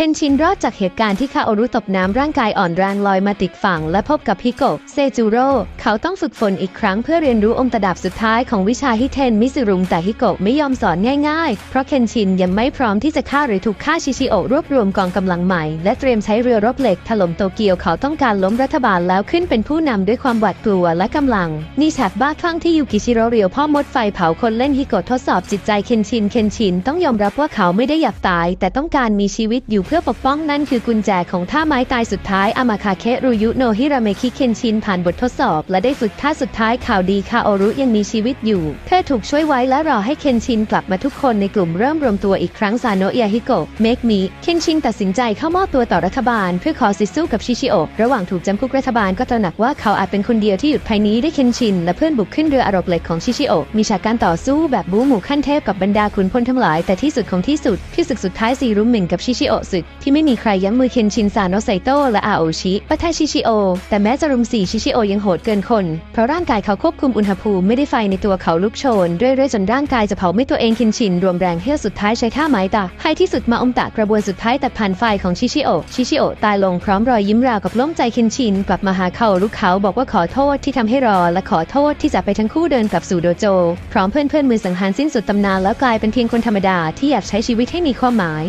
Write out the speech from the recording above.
เคนชินรอดจากเหตุการณ์ที่คาโอรุตบน้ำร่างกายอ่อนแรงลอยมาติดฝั่ง และพบกับฮิโกะเซจูโร่ เขาต้องฝึกฝนอีกครั้งเพื่อเรียนรู้องค์ประดับสุดท้ายของวิชาฮิเทนมิซึรุงแต่ฮิโกะไม่ยอมสอนง่ายๆ เพราะเคนชินยังไม่พร้อมที่จะฆ่าหรือถูกฆ่าชิชิโอะรวบรวมกองกำลังใหม่ และเตรียมใช้เรือรบเหล็กถล่มโตเกียวเขาต้องการล้มรัฐบาลแล้วขึ้นเป็นผู้นำด้วยความหวาดกลัวและกำลังนี่ฉากบ้าคลั่งที่ยูกิชิโร่เรียวพ่อมดไฟเผาคนเล่นฮิโกะทดสอบจิตใจเคนชินเคนชินต้องยอมรับว่าเขาไม่ได้อยากตาย แต่ต้องการมีชีวิตอยู่เพื่อปกป้องนั่นคือกุญแจของท่าไม้ตายสุดท้ายอามาคาเคะรุยุโนฮิราเมคิเคนชินผ่านบททดสอบ และได้ฝึกท่าสุดท้ายข่าวดีคาโอรุยังมีชีวิตอยู่ เธอถูกช่วยไว้และรอให้เคนชินกลับมาทุกคนในกลุ่มเริ่มรวมตัวอีกครั้งซาโนะยาฮิโกะเมกมิเคนชินตัดสินใจเข้ามอบตัวต่อรัฐบาล เพื่อขอสิทธิสู้กับชิชิโอะระหว่างถูกจำคุกรัฐบาลก็ตระหนักว่าเขาอาจเป็นคนเดียวที่หยุดภัยนี้ได้เคนชิน และเพื่อนบุกขึ้นเรืออารบเหล็กของชิชิโอะมีฉากการต่อสู้แบบบู๊หมู่ขั้นเทพกับบรรดาขุนพลทั้งหลายแต่ที่สุดของที่สุดที่ศึกสุดท้ายสี่รุมหนึ่งกับชิชิโอะศึกที่ไม่มีใครยั้งมือเคนชินซาโนไซโตะและอาโอชิปะทะชิชิโอ แต่แม้จะรุมสี่ชิชิโอยังโหดเกินคน เพราะร่างกายเขาควบคุมอุณหภูมิไม่ได้ไฟในตัวเขาลุกโชนเรื่อยๆจนร่างกายจะเผาไม่ตัวเองเคนชินรวมแรงเที่ยวสุดท้ายใช้ท่าไม้ตาให้ที่สุดมาอมตะกระบวนสุดท้ายตัดผ่านไฟของชิชิโอชิชิโอตายลงพร้อมรอยยิ้มราวกับล้มใจเคนชินกลับมาหาเขาลุกเขาบอกว่าขอโทษที่ทำให้รอ และขอโทษที่จะไปทั้งคู่เดินกลับสู่โดโจ พร้อมเพื่อนๆมือสังหารสิ้นสุดตำนานแล้วกลายเป็นเพียงคนธรรมดาที่อยากใช้ชีวิตให้มีความหมาย